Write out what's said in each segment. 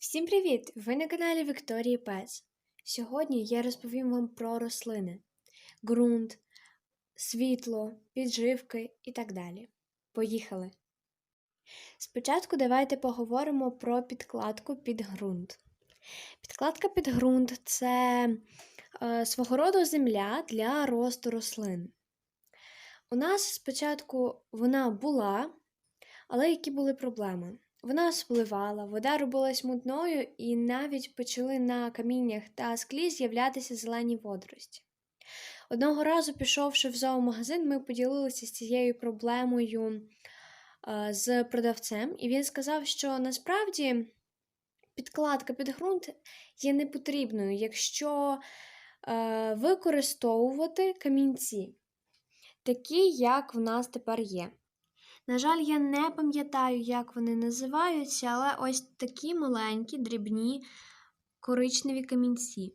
Всім привіт! Ви на каналі Вікторії Пес. Сьогодні я розповім вам про рослини, ґрунт, світло, підживки і так далі. Поїхали! Спочатку давайте поговоримо про підкладку під ґрунт. Підкладка під ґрунт це е, свого роду земля для росту рослин. У нас спочатку вона була, але які були проблеми? Вона спливала, вода робилась мутною, і навіть почали на каміннях та склі з'являтися зелені водорості. Одного разу, пішовши в зоомагазин, ми поділилися з цією проблемою е, з продавцем, і він сказав, що насправді підкладка під ґрунт є непотрібною, якщо е, використовувати камінці, такі, як в нас тепер є. На жаль, я не пам'ятаю, як вони називаються, але ось такі маленькі, дрібні коричневі камінці.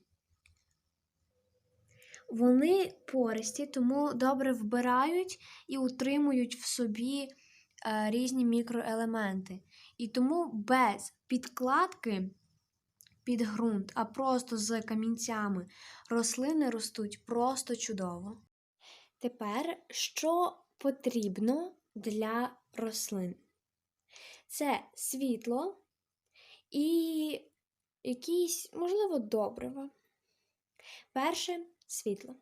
Вони пористі, тому добре вбирають і утримують в собі е, різні мікроелементи. І тому без підкладки під ґрунт, а просто з камінцями рослини ростуть просто чудово. Тепер, що потрібно для рослин. Це світло і якісь, можливо, добрива. Перше світло.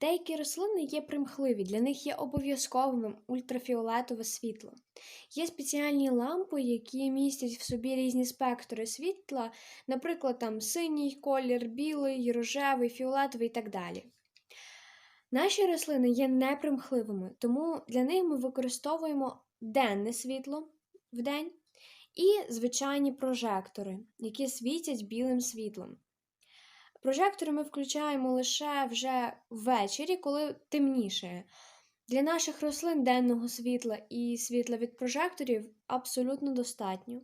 Деякі рослини є примхливі, для них є обов'язковим ультрафіолетове світло. Є спеціальні лампи, які містять в собі різні спектри світла, наприклад, там синій колір, білий, рожевий, фіолетовий і так далі. Наші рослини є непримхливими, тому для них ми використовуємо денне світло в день і звичайні прожектори, які світять білим світлом. Прожектори ми включаємо лише вже ввечері, коли темніше. Для наших рослин денного світла і світла від прожекторів абсолютно достатньо.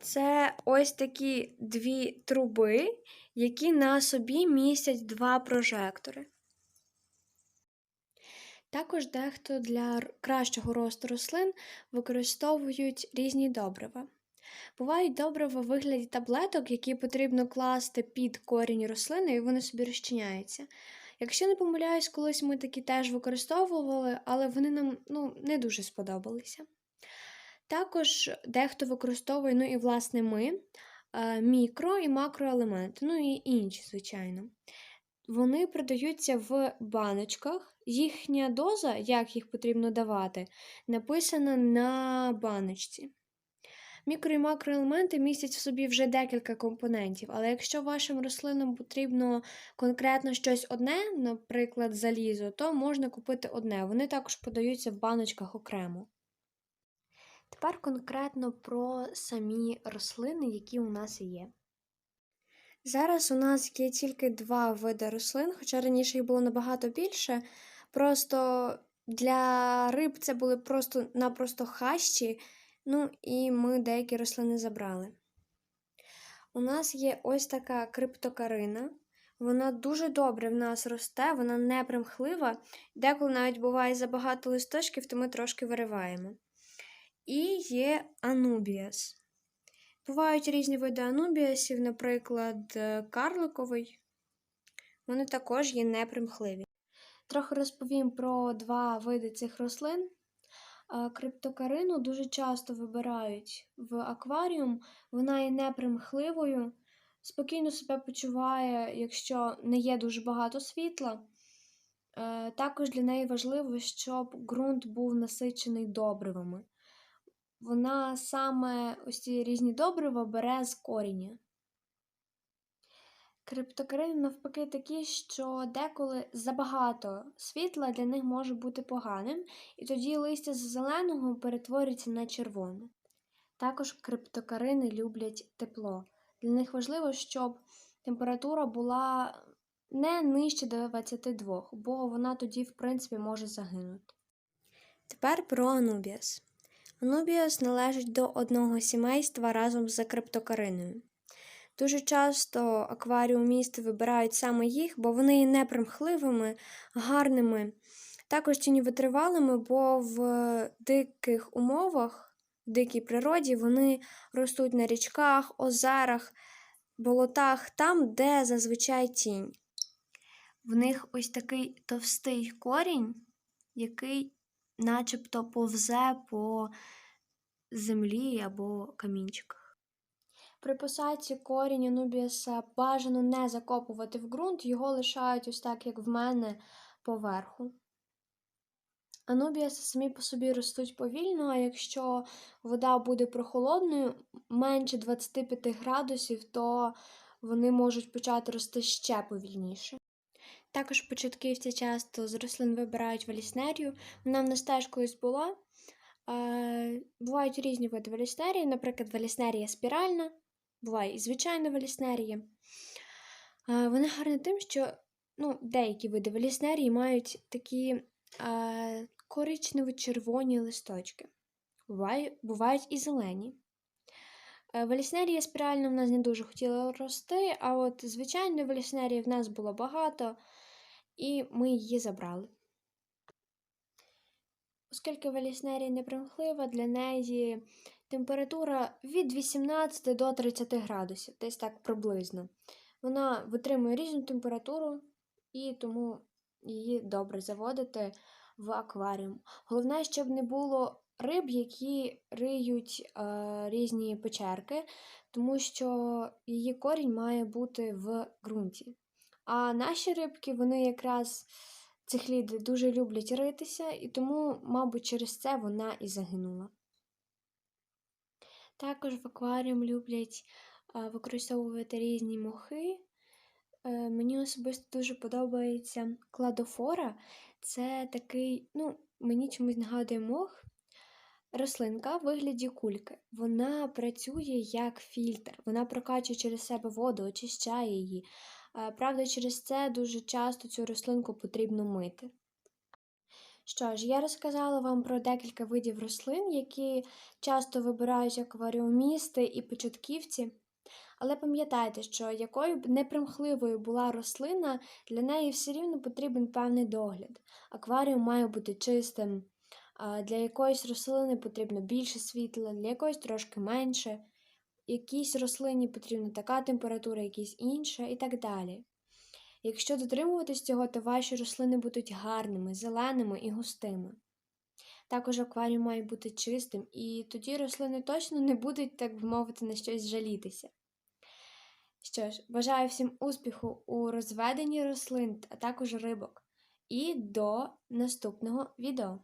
Це ось такі дві труби, які на собі містять два прожектори. Також дехто для кращого росту рослин використовують різні добрива. Бувають добрива в вигляді таблеток, які потрібно класти під корінь рослини, і вони собі розчиняються. Якщо не помиляюсь, колись ми такі теж використовували, але вони нам ну, не дуже сподобалися. Також дехто використовує, ну і власне ми, мікро і макроелементи, ну і інші, звичайно. Вони продаються в баночках. Їхня доза, як їх потрібно давати, написана на баночці. Мікро і макроелементи містять в собі вже декілька компонентів, але якщо вашим рослинам потрібно конкретно щось одне, наприклад, залізо, то можна купити одне. Вони також подаються в баночках окремо. Тепер конкретно про самі рослини, які у нас є. Зараз у нас є тільки два види рослин, хоча раніше їх було набагато більше. Просто для риб це були просто-напросто хащі, ну і ми деякі рослини забрали. У нас є ось така криптокарина. Вона дуже добре в нас росте, вона не примхлива. Деколи навіть буває забагато листочків, то ми трошки вириваємо. І є анубіас. Бувають різні види анубіасів, наприклад, е, карликовий. Вони також є непримхливі. Трохи розповім про два види цих рослин. Е, криптокарину дуже часто вибирають в акваріум, вона є непримхливою, спокійно себе почуває, якщо не є дуже багато світла. Е, також для неї важливо, щоб ґрунт був насичений добривами вона саме ось ці різні добрива бере з коріння. Криптокарини, навпаки, такі, що деколи забагато світла для них може бути поганим, і тоді листя з зеленого перетворюється на червоне. Також криптокарини люблять тепло. Для них важливо, щоб температура була не нижче 22, бо вона тоді, в принципі, може загинути. Тепер про Анубіас. Анубіас належить до одного сімейства разом з криптокариною. Дуже часто акваріумісти вибирають саме їх, бо вони є непримхливими, гарними, також витривалими, бо в диких умовах в дикій природі, вони ростуть на річках, озерах, болотах, там, де зазвичай тінь. В них ось такий товстий корінь, який начебто повзе по землі або камінчиках. При посадці корінь анубіаса бажано не закопувати в ґрунт, його лишають ось так, як в мене, поверху. Анубіаси самі по собі ростуть повільно, а якщо вода буде прохолодною, менше 25 градусів, то вони можуть почати рости ще повільніше. Також початківці часто з рослин вибирають валіснерію. Вона в нас теж колись була. Бувають різні види валіснерії, наприклад, валіснерія спіральна, буває і звичайна валіснерія. Вона гарна тим, що ну, деякі види валіснерії мають такі коричнево-червоні листочки. Бувають, бувають і зелені. Е, Валіснерія спіральна в нас не дуже хотіла рости, а от звичайної валіснерії в нас було багато, і ми її забрали. Оскільки валіснерія непримхлива, для неї температура від 18 до 30 градусів, десь так приблизно. Вона витримує різну температуру, і тому її добре заводити в акваріум. Головне, щоб не було риб, які риють е, різні печерки, тому що її корінь має бути в ґрунті. А наші рибки, вони якраз цихліди дуже люблять ритися, і тому, мабуть, через це вона і загинула. Також в акваріум люблять використовувати різні мохи. Е, Мені особисто дуже подобається кладофора. Це такий, ну, мені чомусь нагадує мох. Рослинка в вигляді кульки. Вона працює як фільтр. Вона прокачує через себе воду, очищає її. Е, Правда, через це дуже часто цю рослинку потрібно мити. Що ж, я розказала вам про декілька видів рослин, які часто вибирають акваріумісти і початківці. Але пам'ятайте, що якою б непримхливою була рослина, для неї все рівно потрібен певний догляд. Акваріум має бути чистим. Для якоїсь рослини потрібно більше світла, для якоїсь трошки менше. Якійсь рослині потрібна така температура, якійсь інша і так далі. Якщо дотримуватись цього, то ваші рослини будуть гарними, зеленими і густими. Також акваріум має бути чистим, і тоді рослини точно не будуть, так би мовити, на щось жалітися. Що ж, бажаю всім успіху у розведенні рослин, а також рибок. І до наступного відео!